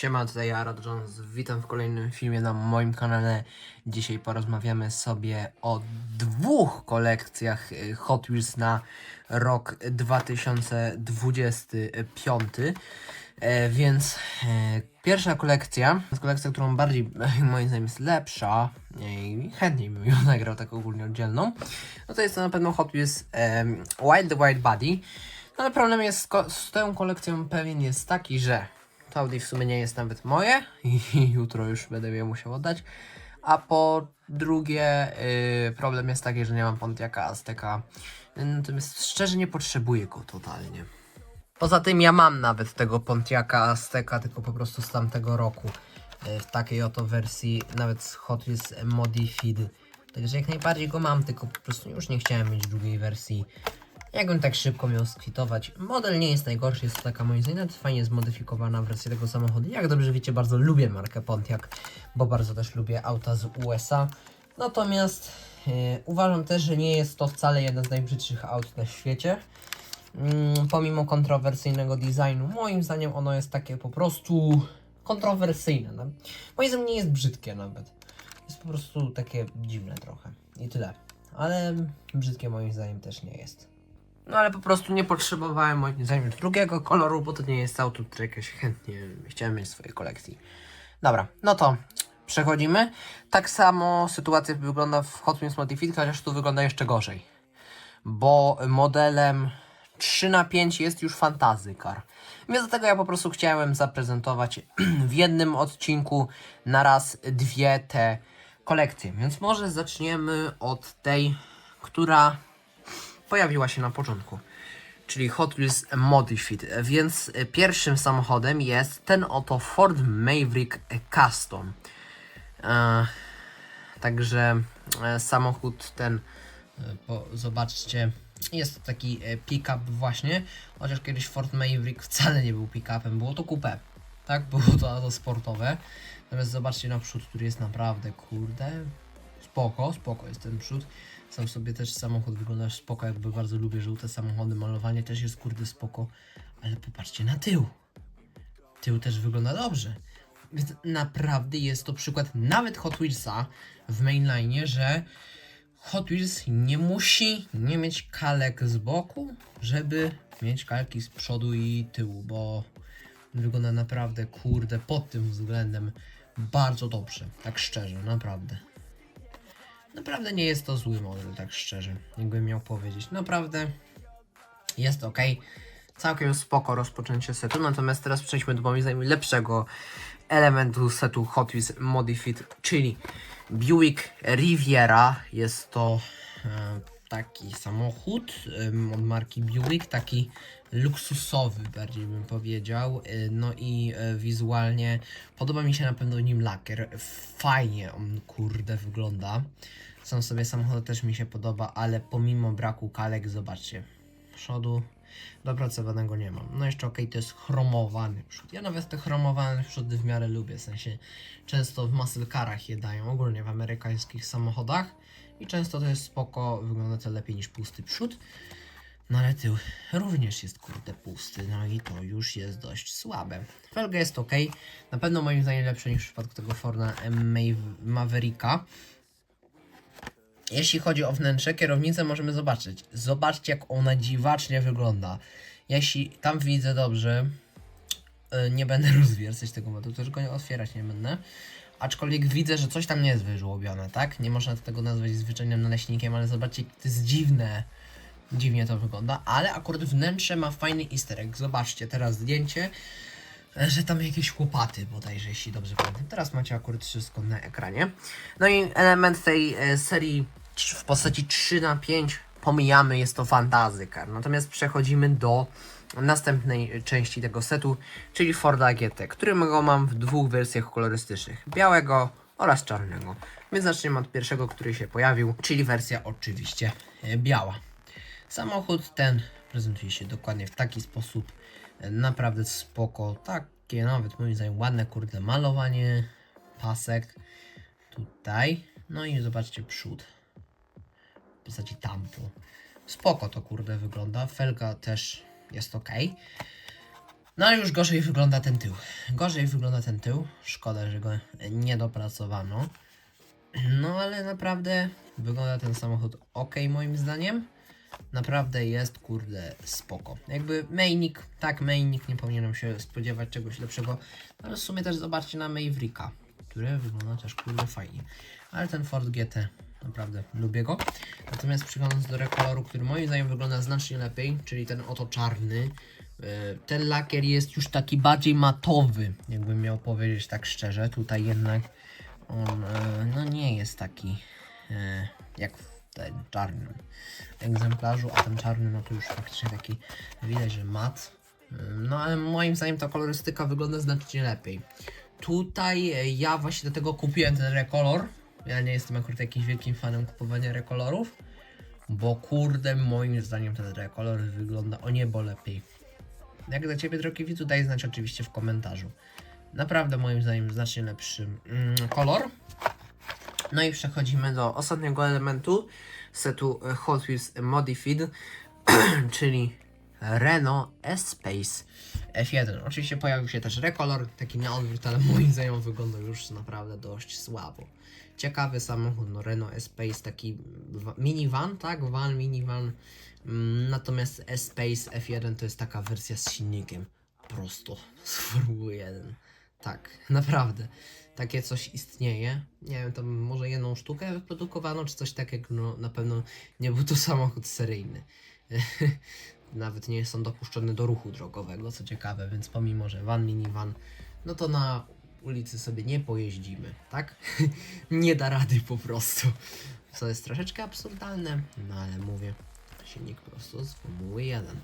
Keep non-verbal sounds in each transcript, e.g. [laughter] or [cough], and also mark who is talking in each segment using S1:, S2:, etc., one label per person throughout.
S1: Siema, tutaj Arad Jones. Witam w kolejnym filmie na moim kanale. Dzisiaj porozmawiamy sobie o dwóch kolekcjach y, Hot Wheels na rok 2025. E, więc e, pierwsza kolekcja, kolekcja, którą bardziej [laughs] moim zdaniem jest lepsza i chętniej bym ją nagrał tak ogólnie oddzielną. No to jest to na pewno Hot Wheels em, Wild White Body. No ale problem jest z, z tą kolekcją pewien jest taki, że to Audi w sumie nie jest nawet moje i [laughs] jutro już będę je musiał oddać. A po drugie, yy, problem jest taki, że nie mam Pontiaca Azteka. Natomiast szczerze nie potrzebuję go totalnie. Poza tym ja mam nawet tego Pontiaca Azteka, tylko po prostu z tamtego roku. yy, W takiej oto wersji, nawet z Hot Wheels Modified. Także jak najbardziej go mam, tylko po prostu już nie chciałem mieć drugiej wersji. Jakbym tak szybko miał skwitować. Model nie jest najgorszy, jest to taka moim zdaniem fajnie zmodyfikowana wersja tego samochodu. Jak dobrze wiecie, bardzo lubię markę Pontiac, bo bardzo też lubię auta z USA. Natomiast e, uważam też, że nie jest to wcale jeden z najbrzydszych aut na świecie. Mm, pomimo kontrowersyjnego designu, moim zdaniem ono jest takie po prostu kontrowersyjne. No. Moim zdaniem nie jest brzydkie nawet. Jest po prostu takie dziwne trochę. I tyle. Ale brzydkie moim zdaniem też nie jest. No ale po prostu nie potrzebowałem moim zdaniem drugiego koloru, bo to nie jest auto, które jakieś chętnie chciałem mieć w swojej kolekcji. Dobra, no to przechodzimy. Tak samo sytuacja wygląda w Hot Wheels Modified, chociaż tu wygląda jeszcze gorzej. Bo modelem 3 na 5 jest już Fantasy Car. Więc dlatego ja po prostu chciałem zaprezentować [clears throat] w jednym odcinku na raz dwie te kolekcje. Więc może zaczniemy od tej, która pojawiła się na początku, czyli Hot Wheels Modified. Więc pierwszym samochodem jest ten oto Ford Maverick Custom. E, także e, samochód ten, e, po, zobaczcie, jest to taki e, pick-up właśnie, chociaż kiedyś Ford Maverick wcale nie był pick-upem, było to coupé, tak, było to auto sportowe. Natomiast zobaczcie na przód, który jest naprawdę, kurde, spoko, spoko jest ten przód. Sam sobie też samochód wygląda spoko, jakby bardzo lubię żółte samochody, malowanie też jest kurde spoko, ale popatrzcie na tył. Tył też wygląda dobrze. Więc naprawdę jest to przykład nawet Hot Wheelsa w mainline, że Hot Wheels nie musi nie mieć kalek z boku, żeby mieć kalki z przodu i tyłu, bo wygląda naprawdę kurde pod tym względem bardzo dobrze, tak szczerze, naprawdę. Naprawdę nie jest to zły model, tak szczerze, jakbym miał powiedzieć. Naprawdę jest ok. Całkiem spoko rozpoczęcie setu, natomiast teraz przejdźmy do moim zdaniem lepszego elementu setu Hot Wheels Modified, czyli Buick Riviera. Jest to e, taki samochód em, od marki Buick, taki luksusowy bardziej bym powiedział. E, No i e, wizualnie podoba mi się na pewno nim lakier. Fajnie on kurde wygląda. Sam sobie samochód też mi się podoba, ale pomimo braku kalek, zobaczcie, przodu dopracowanego nie mam. No jeszcze okej, to jest chromowany przód. Ja nawet te chromowane przódy w miarę lubię, w sensie często w muscle carach je dają, ogólnie w amerykańskich samochodach i często to jest spoko, wygląda to lepiej niż pusty przód. No ale tył również jest kurde pusty, no i to już jest dość słabe. Felga jest ok, na pewno moim zdaniem lepsze niż w przypadku tego Forda Mav- Mavericka. Jeśli chodzi o wnętrze, kierownicę możemy zobaczyć. Zobaczcie, jak ona dziwacznie wygląda. Jeśli tam widzę dobrze, yy, nie będę [laughs] rozwiercać tego modu, go nie otwierać nie będę. Aczkolwiek widzę, że coś tam nie jest wyżłobione, tak? Nie można tego nazwać zwyczajnym naleśnikiem, ale zobaczcie, to jest dziwne. Dziwnie to wygląda, ale akurat wnętrze ma fajny easter egg. Zobaczcie teraz zdjęcie, że tam jakieś łopaty bodajże, jeśli dobrze pamiętam. Teraz macie akurat wszystko na ekranie. No i element tej e, serii w postaci 3 na 5 pomijamy, jest to Fantasy Car. Natomiast przechodzimy do następnej części tego setu, czyli Forda GT, którego mam w dwóch wersjach kolorystycznych, białego oraz czarnego. Więc zaczniemy od pierwszego, który się pojawił, czyli wersja oczywiście e, biała. Samochód ten prezentuje się dokładnie w taki sposób. E, Naprawdę spoko. Takie nawet moim zdaniem ładne, kurde, malowanie. Pasek. Tutaj. No i zobaczcie przód. W postaci tamto. Spoko to kurde wygląda. Felga też jest ok. No ale już gorzej wygląda ten tył. Gorzej wygląda ten tył. Szkoda, że go nie dopracowano. No ale naprawdę wygląda ten samochód ok moim zdaniem. Naprawdę jest kurde spoko. Jakby mainik, tak mainik, nie powinienem się spodziewać czegoś lepszego. Ale w sumie też zobaczcie na Mavericka, który wygląda też kurde fajnie. Ale ten Ford GT naprawdę lubię go. Natomiast przechodząc do rekoloru, który moim zdaniem wygląda znacznie lepiej, czyli ten oto czarny. e, Ten lakier jest już taki bardziej matowy, jakbym miał powiedzieć tak szczerze. Tutaj jednak on e, no nie jest taki e, jak tym czarnym egzemplarzu, a ten czarny no to już faktycznie taki widać, że mat. No ale moim zdaniem ta kolorystyka wygląda znacznie lepiej. Tutaj e, ja właśnie do tego kupiłem ten rekolor. Ja nie jestem akurat jakimś wielkim fanem kupowania rekolorów, bo kurde moim zdaniem ten rekolor wygląda o niebo lepiej. Jak dla Ciebie drogi widzu daj znać oczywiście w komentarzu. Naprawdę moim zdaniem znacznie lepszy mm, kolor. No i przechodzimy do ostatniego elementu setu Hot Wheels Modified, [clears throat] czyli Renault S-Space F1. Oczywiście pojawił się też rekolor, taki na odwrót, ale moim [laughs] zdaniem wygląda już naprawdę dość słabo. Ciekawy samochód, no Renault S-Space, taki minivan, tak? Van, minivan. Mm, Natomiast S-Space F1 to jest taka wersja z silnikiem prosto [laughs] z Formuły 1. Tak, naprawdę. Takie coś istnieje. Nie wiem, tam może jedną sztukę wyprodukowano, czy coś takiego. No, na pewno nie był to [laughs] samochód seryjny. [laughs] Nawet nie on dopuszczony do ruchu drogowego, co ciekawe, więc pomimo, że van, minivan, no to na ulicy sobie nie pojeździmy, tak? [laughs] nie da rady po prostu. Co jest troszeczkę absurdalne, no ale mówię, silnik prosto z Formuły 1.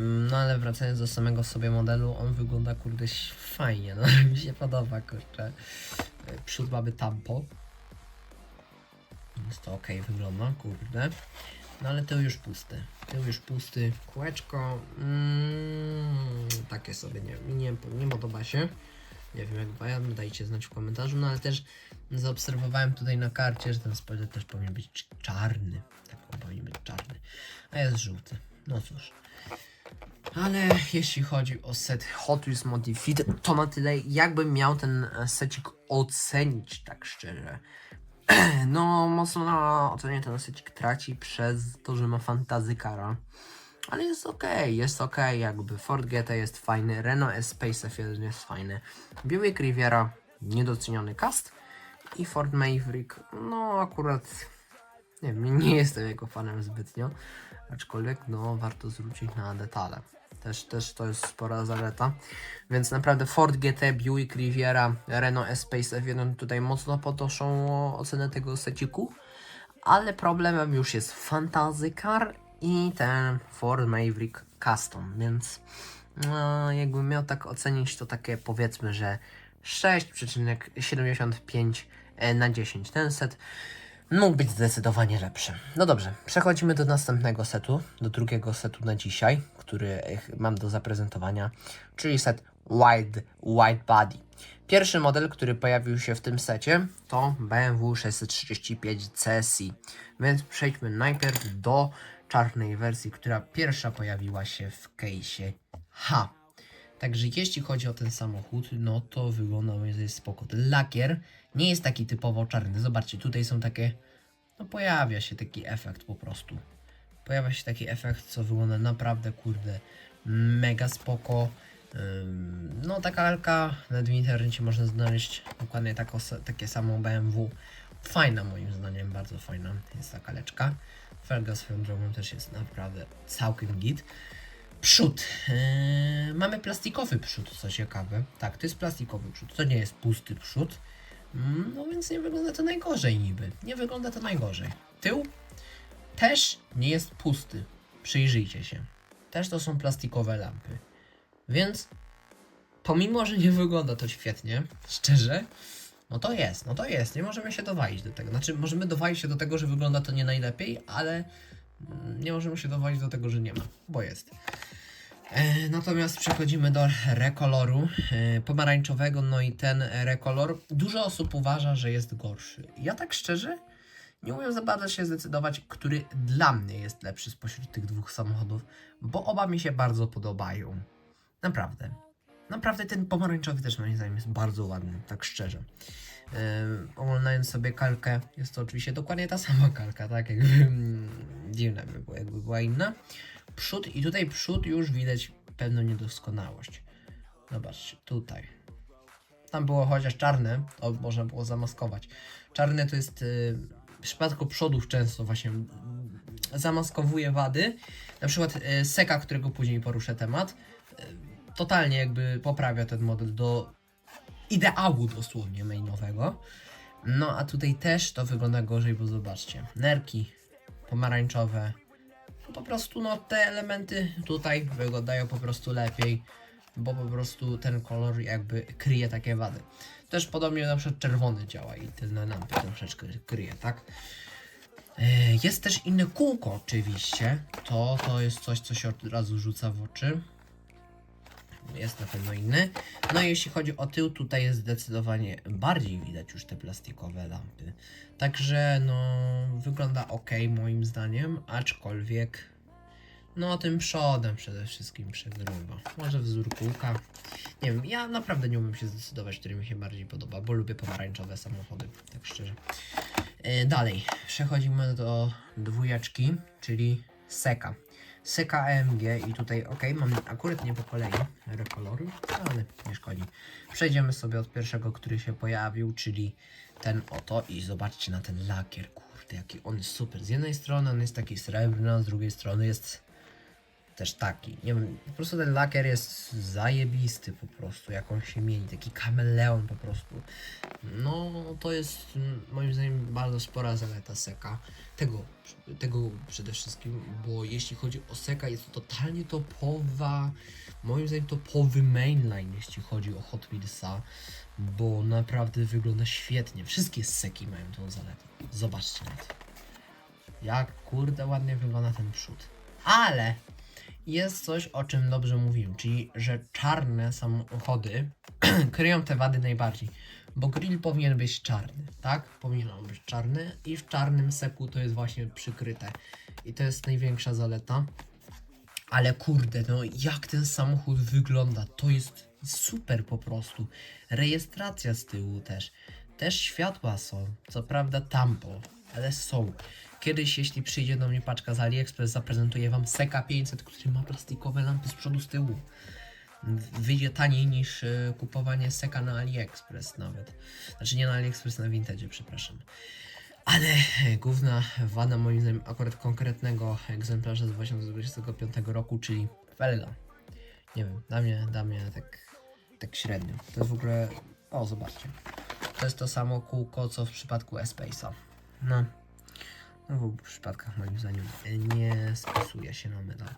S1: No ale wracając do samego sobie modelu, on wygląda kurde fajnie, no [laughs] mi się podoba kurczę. E, Przód mamy tampo. Jest to ok, wygląda, kurde. No ale tył już pusty. Tył już pusty. Kółeczko. Mm, takie sobie nie, nie, nie podoba się. Nie wiem jak wam, dajcie znać w komentarzu, no ale też zaobserwowałem tutaj na karcie, że ten spoiler też powinien być cz- czarny. Tak, on powinien być czarny. A jest żółty. No cóż. Ale jeśli chodzi o set Hot Wheels Modified, to na tyle jakbym miał ten e, secik ocenić, tak szczerze. [clears throat] No, mocno na ocenie ten secik traci przez to, że ma fantazy kara. Ale jest ok, jest ok, jakby Ford GT jest fajny, Renault S-Space F1 jest fajny, Buick Riviera niedoceniony cast i Ford Maverick, no akurat nie wiem, nie jestem jego fanem zbytnio, aczkolwiek no warto zwrócić na detale. Też, też to jest spora zaleta. Więc naprawdę Ford GT, Buick Riviera, Renault S-Space F1 tutaj mocno podnoszą ocenę tego seciku. Ale problemem już jest Fantasy Car i ten Ford Maverick Custom, więc no, jakbym miał tak ocenić, to takie powiedzmy, że 6,75 e, na 10. Ten set mógł być zdecydowanie lepszy. No dobrze, przechodzimy do następnego setu, do drugiego setu na dzisiaj, który e, mam do zaprezentowania, czyli set Wide, Wide Body. Pierwszy model, który pojawił się w tym secie, to BMW 635 CSI. Więc przejdźmy najpierw do czarnej wersji, która pierwsza pojawiła się w case'ie H. Także jeśli chodzi o ten samochód, no to wygląda moim zdaniem spoko. Ten lakier nie jest taki typowo czarny. Zobaczcie, tutaj są takie, no pojawia się taki efekt po prostu. Pojawia się taki efekt, co wygląda naprawdę, kurde, mega spoko. No taka alka, nawet w internecie można znaleźć dokładnie taką, takie samą BMW. Fajna moim zdaniem, bardzo fajna jest ta kaleczka. Felga swoją drogą też jest naprawdę całkiem git. Przód. Yy, mamy plastikowy przód, co ciekawe. Tak, to jest plastikowy przód, to nie jest pusty przód. Mm, No więc nie wygląda to najgorzej niby. Nie wygląda to najgorzej. Tył też nie jest pusty. Przyjrzyjcie się. Też to są plastikowe lampy. Więc pomimo, że nie wygląda to świetnie, szczerze, no to jest, no to jest. Nie możemy się dowalić do tego. Znaczy, możemy dowalić się do tego, że wygląda to nie najlepiej, ale mm, nie możemy się dowalić do tego, że nie ma, bo jest. E, Natomiast przechodzimy do rekoloru e, pomarańczowego, no i ten rekolor dużo osób uważa, że jest gorszy. Ja tak szczerze nie umiem za bardzo się zdecydować, który dla mnie jest lepszy spośród tych dwóch samochodów, bo oba mi się bardzo podobają. Naprawdę. Naprawdę ten pomarańczowy też moim zdaniem jest bardzo ładny, tak szczerze. Ym, oglądając sobie kalkę, jest to oczywiście dokładnie ta sama kalka, tak? Jakby mm, dziwne by było, jakby była inna. Przód i tutaj przód już widać pewną niedoskonałość. Zobaczcie, tutaj. Tam było chociaż czarne, to można było zamaskować. Czarne to jest y, w przypadku przodów często właśnie zamaskowuje wady. Na przykład y, Seka, którego później poruszę temat, y, totalnie jakby poprawia ten model do ideału dosłownie mainowego. No a tutaj też to wygląda gorzej, bo zobaczcie, nerki pomarańczowe, po prostu no te elementy tutaj wyglądają po prostu lepiej, bo po prostu ten kolor jakby kryje takie wady. Też podobnie na przykład czerwony działa i tylne lampy troszeczkę kryje, tak? E, Jest też inne kółko oczywiście, to, to jest coś, co się od razu rzuca w oczy. Jest na pewno inny. No i jeśli chodzi o tył, tutaj jest zdecydowanie bardziej widać już te plastikowe lampy. Także no wygląda ok moim zdaniem, aczkolwiek no tym przodem przede wszystkim przegrywa. Może wzór kółka. Nie wiem, ja naprawdę nie umiem się zdecydować, który mi się bardziej podoba, bo lubię pomarańczowe samochody, tak szczerze. E, dalej, przechodzimy do dwójeczki, czyli Seka. Seka AMG i tutaj ok, mamy akurat nie po kolei rekolory, ale nie szkodzi. Przejdziemy sobie od pierwszego, który się pojawił, czyli ten oto i zobaczcie na ten lakier, kurde, jaki on jest super. Z jednej strony on jest taki srebrny, a z drugiej strony jest też taki. Nie wiem, po prostu ten lakier jest zajebisty po prostu, jak on się mieni, taki kameleon po prostu. No, to jest mm, moim zdaniem bardzo spora zaleta Seka. Tego, tego przede wszystkim, bo jeśli chodzi o Seka, jest to totalnie topowa, moim zdaniem topowy mainline, jeśli chodzi o Hot Wheelsa, bo naprawdę wygląda świetnie. Wszystkie Seki mają tą zaletę. Zobaczcie na to. Jak kurde ładnie wygląda ten przód. Ale jest coś, o czym dobrze mówiłem, czyli że czarne samochody [clears throat] kryją te wady najbardziej. Bo grill powinien być czarny, tak? Powinien on być czarny i w czarnym seku to jest właśnie przykryte. I to jest największa zaleta. Ale kurde, no jak ten samochód wygląda, to jest super po prostu. Rejestracja z tyłu też. Też światła są, co prawda tampo, ale są. Kiedyś, jeśli przyjdzie do mnie paczka z AliExpress, zaprezentuję Wam Seka 500, który ma plastikowe lampy z przodu, z tyłu. Wyjdzie taniej niż e, kupowanie Seka na AliExpress nawet. Znaczy nie na AliExpress, na Vintage, przepraszam. Ale e, główna wada moim zdaniem akurat konkretnego egzemplarza z 2025 roku, czyli felga. Nie wiem, dla mnie, dla mnie tak, tak średnio. To jest w ogóle... O, zobaczcie. To jest to samo kółko, co w przypadku Espace'a. No. No w obu przypadkach moim zdaniem e, nie spisuje się na medal.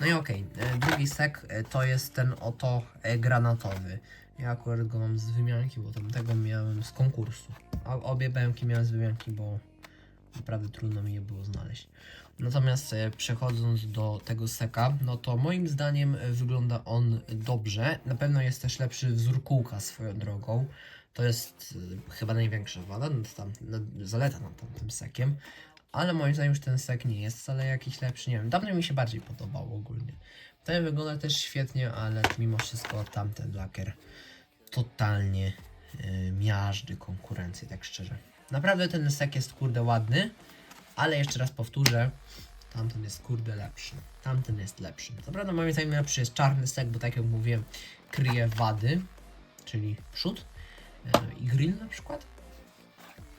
S1: No i okej, e, drugi sek e, to jest ten oto granatowy. Ja akurat go mam z wymianki, bo tamtego miałem z konkursu. A obie bęki miałem z wymianki, bo naprawdę trudno mi je było znaleźć. Natomiast przechodząc do tego seka, no to moim zdaniem wygląda on dobrze. Na pewno jest też lepszy wzór kółka swoją drogą. To jest e, chyba największa wada, nad tam, nad, zaleta nad tamtym sekiem. Ale moim zdaniem już ten sek nie jest wcale jakiś lepszy. Nie wiem, dawno mi się bardziej podobał ogólnie. Ten wygląda też świetnie, ale mimo wszystko tamten lakier totalnie yy, miażdży konkurencję, tak szczerze. Naprawdę ten sek jest kurde ładny, ale jeszcze raz powtórzę, tamten jest kurde lepszy. Tamten jest lepszy. Co prawda moim zdaniem lepszy jest czarny sek, bo tak jak mówiłem, kryje wady, czyli przód i grill na przykład.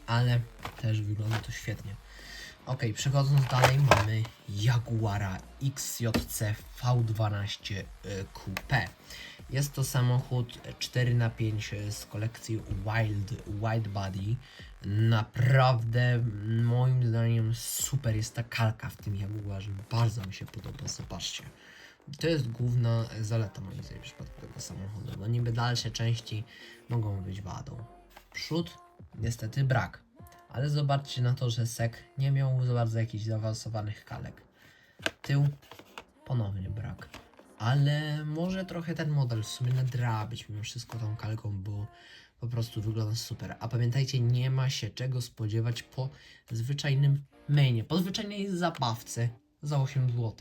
S1: Ale też wygląda to świetnie. Ok, przechodząc dalej mamy Jaguara XJC V12 y, Coupe. Jest to samochód 4x5 z kolekcji Wild Wide Body. Naprawdę moim zdaniem super jest ta kalka w tym Jaguarze. Bardzo mi się podoba, zobaczcie. To jest główna zaleta moim zdaniem w przypadku tego samochodu. No niby dalsze części mogą być wadą. Przód niestety brak. Ale zobaczcie na to, że sek nie miał za bardzo jakichś zaawansowanych kalek. Tył ponownie brak. Ale może trochę ten model w sumie nadrabić mimo wszystko tą kalką, bo po prostu wygląda super. A pamiętajcie, nie ma się czego spodziewać po zwyczajnym mainie, po zwyczajnej zabawce za 8 zł.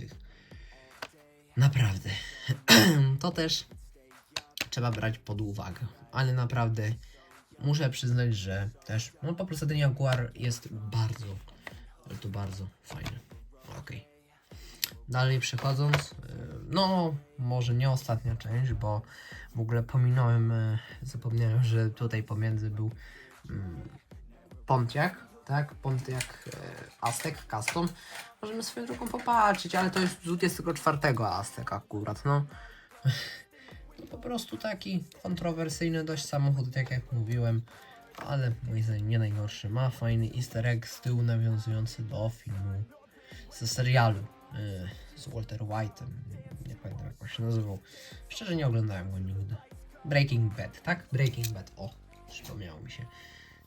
S1: Naprawdę. [clears throat] to też trzeba brać pod uwagę. Ale naprawdę muszę przyznać, że też, no po prostu ten Jaguar jest bardzo, ale to bardzo fajny. Okej. Dalej przechodząc, y, no może nie ostatnia część, bo w ogóle pominąłem, y, zapomniałem, że tutaj pomiędzy był mm, Pontiac, tak? Pontiac e, Aztek Custom. Możemy swoją drogą popatrzeć, ale to jest z 24 Aztek akurat, no. no. [laughs] Po prostu taki kontrowersyjny dość samochód, tak jak mówiłem, ale moim zdaniem nie najgorszy. Ma fajny easter egg z tyłu nawiązujący do filmu, ze serialu e, z Walter White'em. Nie pamiętam jak on się nazywał. Szczerze nie oglądałem go nigdy. Breaking Bad, tak? Breaking Bad, o, przypomniało mi się.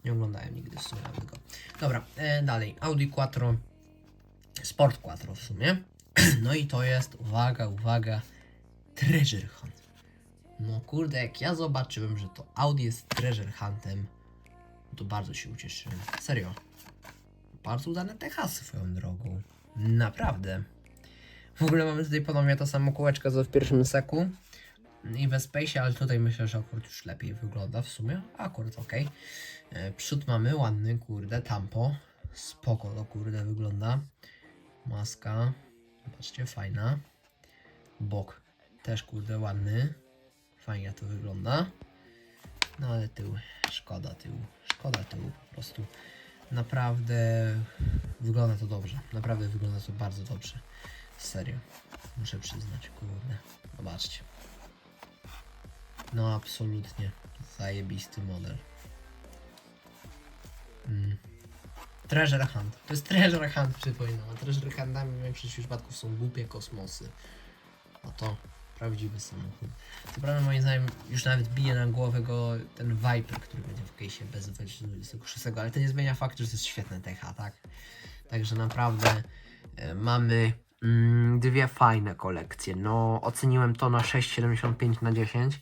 S1: Nie oglądałem nigdy w sumie. Dobra, e, dalej. Audi Quattro. Sport Quattro w sumie. [clears throat] No i to jest, uwaga, uwaga, Treasure Hunt. No kurde, jak ja zobaczyłem, że to Audi jest Treasure Huntem, to bardzo się ucieszyłem. Serio. Bardzo udane Techasy swoją drogą. Naprawdę. W ogóle mamy tutaj ponownie to samo kółeczko co w pierwszym seku i we Space, ale tutaj myślę, że akurat już lepiej wygląda w sumie. Akurat ok. E, Przód mamy ładny, kurde, tampo. Spoko to kurde wygląda. Maska. Zobaczcie, fajna. Bok też kurde ładny. Fajnie to wygląda. No ale tył, szkoda tyłu. Szkoda tyłu po prostu. Naprawdę wygląda to dobrze. Naprawdę wygląda to bardzo dobrze. Serio. Muszę przyznać, kurde. Zobaczcie. No absolutnie. Zajebisty model. Mm. Treasure Hunt. To jest Treasure Hunt, przypominam. A Treasure Huntami w większości przypadków są głupie kosmosy. A to prawdziwy samochód. Co prawda moim zdaniem już nawet bije na głowę go ten Viper, który będzie w case'ie bez 26, ale to nie zmienia faktu, że to jest świetne TH, tak? Także naprawdę e, mamy mm, dwie fajne kolekcje. No oceniłem to na 6,75 na 10.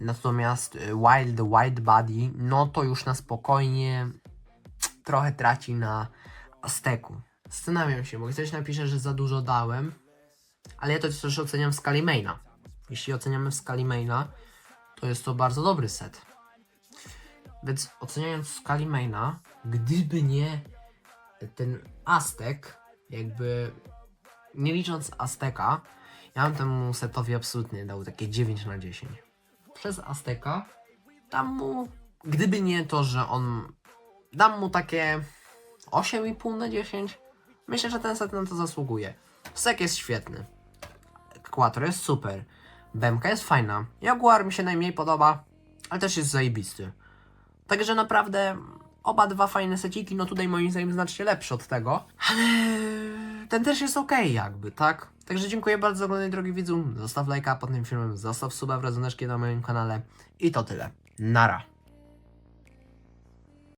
S1: Natomiast y, Wild White Body, no to już na spokojnie trochę traci na Azteku. Zastanawiam się, bo ktoś napisze, że za dużo dałem, ale ja to też oceniam w skali maina. Jeśli oceniamy w skali maina, to jest to bardzo dobry set. Więc oceniając w skali maina, gdyby nie ten Aztek, jakby nie licząc Azteka, ja bym temu setowi absolutnie dał takie 9 na 10 przez Azteka, dam mu, gdyby nie to, że on, dam mu takie 8,5 na 10. Myślę, że ten set na to zasługuje. Sek jest świetny. Quattro jest super. Bemka jest fajna. Jaguar mi się najmniej podoba, ale też jest zajebisty. Także naprawdę oba dwa fajne seciki, no tutaj moim zdaniem znacznie lepsze od tego, ale ten też jest ok jakby, tak? Także dziękuję bardzo za oglądanie drogi widzu, zostaw lajka pod tym filmem, zostaw suba w razoneczki na moim kanale i to tyle. Nara.